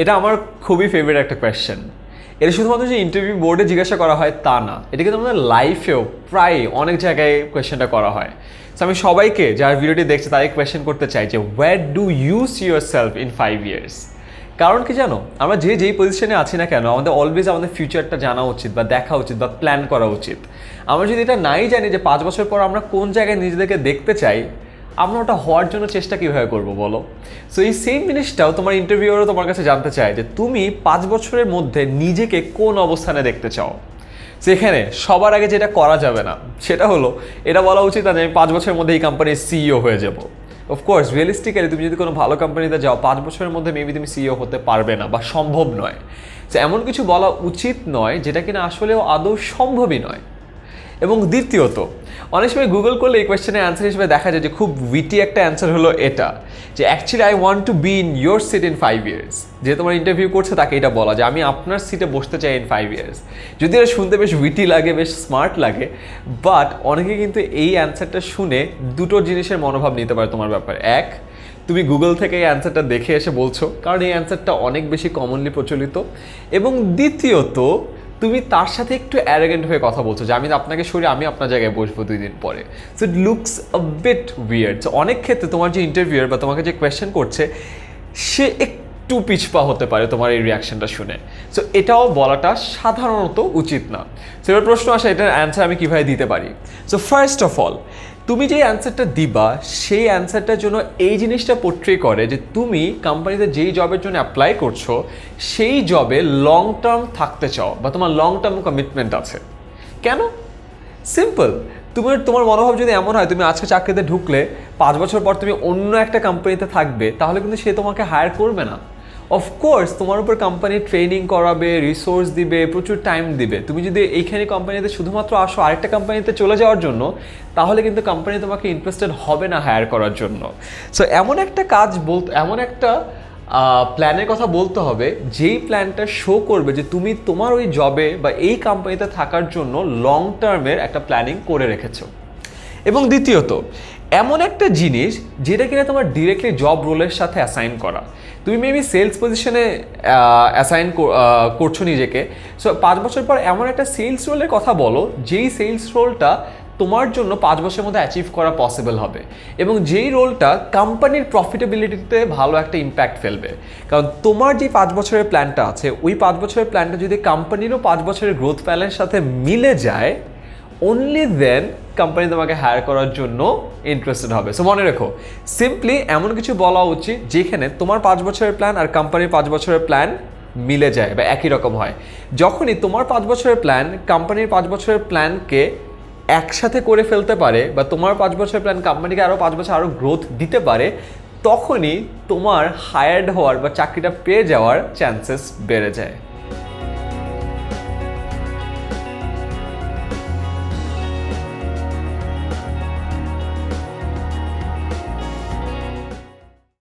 এটা আমার খুবই ফেভারিট একটা কোয়েশ্চেন এটা শুধুমাত্র যে ইন্টারভিউ বোর্ডে জিজ্ঞাসা করা হয় তা না এটা কিন্তু আমাদের লাইফেও প্রায় অনেক জায়গায় কোয়েশ্চেনটা করা হয়। তো আমি সবাইকে যারা ভিডিওটি দেখছে তাদের কোয়েশ্চেন করতে চাই যে where do you see yourself in five years কারণ কি জানো, আমরা যে যেই পজিশনে আছি না কেন, আমাদের অলওয়েজ আমাদের ফিউচারটা জানা উচিত বা দেখা উচিত বা প্ল্যান করা উচিত। আমরা যদি এটা নাই জানি যে পাঁচ বছর পর আমরা কোন জায়গায় নিজেদেরকে দেখতে চাই আমরা ওটা হওয়ার জন্য চেষ্টা কীভাবে করব বলো? সো এই সেম জিনিসটাও তোমার ইন্টারভিউরও তোমার কাছে জানতে চায় যে তুমি পাঁচ বছরের মধ্যে নিজেকে কোন অবস্থানে দেখতে চাও? সেখানে সবার আগে যেটা করা যাবে না, সেটা হলো, এটা বলা উচিত না যে আমি পাঁচ বছরের মধ্যে এই কোম্পানির সিইও হয়ে যাব। অফকোর্স রিয়েলিস্টিক্যালি তুমি যদি কোনো ভালো কোম্পানিতে যাও, পাঁচ বছরের মধ্যে মেবি তুমি সিইও হতে পারবে না বা সম্ভব নয়। তো এমন কিছু বলা উচিত নয় যেটা কিনা আসলেও আদৌ সম্ভবই নয়। এবং দ্বিতীয়ত, অনেক সময় গুগল করলে এই কোয়েশ্চেনের অ্যান্সার হিসেবে দেখা যায় যে খুব উইটি একটা অ্যান্সার হলো এটা, যে actually I want to be in your seat in five years যে তোমার ইন্টারভিউ করছে তাকে এটা বলা যে আমি আপনার সিটে বসতে চাই ইন ফাইভ ইয়ার্স যদি এটা শুনতে বেশ উইটি লাগে, বেশ স্মার্ট লাগে বাট অনেকে কিন্তু এই অ্যান্সারটা শুনে দুটো জিনিসের মনোভাব নিতে পারে তোমার ব্যাপারে। এক, তুমি গুগল থেকে এই অ্যান্সারটা দেখে এসে বলছো, কারণ এই অ্যান্সারটা অনেক বেশি কমনলি প্রচলিত। এবং দ্বিতীয়ত তুমি তার সাথে একটু অ্যারোগেন্ট হয়ে কথা বলছো যে আমি আপনাকে সরি আমি আপনার জায়গায় বসবো দুই দিন পরে। So it looks a bit weird so অনেক ক্ষেত্রে তোমার যে ইন্টারভিউয়ার বা তোমাকে যে কোয়েশ্চেন করছে, সে একটু পিছপা হতে পারে তোমার এই রিয়াকশনটা শুনে। সো এটাও বলাটা সাধারণত উচিত না। সো এবার প্রশ্ন আসে, এটার অ্যান্সার আমি কীভাবে দিতে পারি? সো ফার্স্ট অফ অল তুমি যে অ্যান্সারটা দিবা, সেই অ্যান্সারটার জন্য এই জিনিসটা পোট্রে করে যে তুমি কোম্পানিতে যেই জবের জন্য অ্যাপ্লাই করছ, সেই জবে লং টার্ম থাকতে চাও বা তোমার লং টার্ম কমিটমেন্ট আছে। কেন? সিম্পল তুমি তোমার মনোভাব যদি এমন হয়, তুমি আজকে চাকরিতে ঢুকলে, পাঁচ বছর পর তুমি অন্য একটা কোম্পানিতে থাকবে, তাহলে কিন্তু সে তোমাকে হায়ার করবে না। অফকোর্স তোমার উপর কোম্পানি ট্রেনিং করাবে রিসোর্স দিবে, প্রচুর টাইম দিবে। তুমি যদি এইখানে কোম্পানিতে শুধুমাত্র আসো আরেকটা কোম্পানিতে চলে যাওয়ার জন্য, তাহলে কিন্তু কোম্পানি তোমাকে ইন্টারেস্টেড হবে না হায়ার করার জন্য। সো এমন একটা কাজ বল, এমন একটা প্ল্যানের কথা বলতে হবে, যেই প্ল্যানটা শো করবে যে তুমি তোমার ওই জবে বা এই কোম্পানিতে থাকার জন্য লং টার্মের একটা প্ল্যানিং করে রেখেছো। এবং দ্বিতীয়ত এমন একটা জিনিস যেটা কিনা তোমার ডিরেক্টলি জব রোলের সাথে অ্যাসাইন করা। তুমি মেবি সেলস পজিশনে অ্যাসাইন করছ নিজেকে। সো পাঁচ বছর পর এমন একটা সেলস রোলের কথা বলো, যেই সেলস রোলটা তোমার জন্য পাঁচ বছরের মধ্যে অ্যাচিভ করা পসিবল হবে। এবং যেই রোলটা কোম্পানির প্রফিটেবিলিটিতে ভালো একটা ইম্প্যাক্ট ফেলবে। কারণ তোমার যে পাঁচ বছরের প্ল্যানটা আছে, ওই পাঁচ বছরের প্ল্যানটা যদি কোম্পানিরও পাঁচ বছরের গ্রোথ প্ল্যানের সাথে মিলে যায় অনলি দেন কোম্পানি তোমাকে হায়ার করার জন্য ইন্টারেস্টেড হবে। সো মনে রেখো সিম্পলি এমন কিছু বলা উচিত যেখানে তোমার পাঁচ বছরের প্ল্যান আর কোম্পানির পাঁচ বছরের প্ল্যান মিলে যায় বা একই রকম হয়। যখনই তোমার পাঁচ বছরের প্ল্যান কোম্পানির পাঁচ বছরের প্ল্যানকে একসাথে করে ফেলতে পারে বা তোমার পাঁচ বছরের প্ল্যান কোম্পানিকে আরও পাঁচ বছর আরও গ্রোথ দিতে পারে, তখনই তোমার হায়ার্ড হওয়ার বা চাকরিটা পেয়ে যাওয়ার চান্সেস বেড়ে যায়।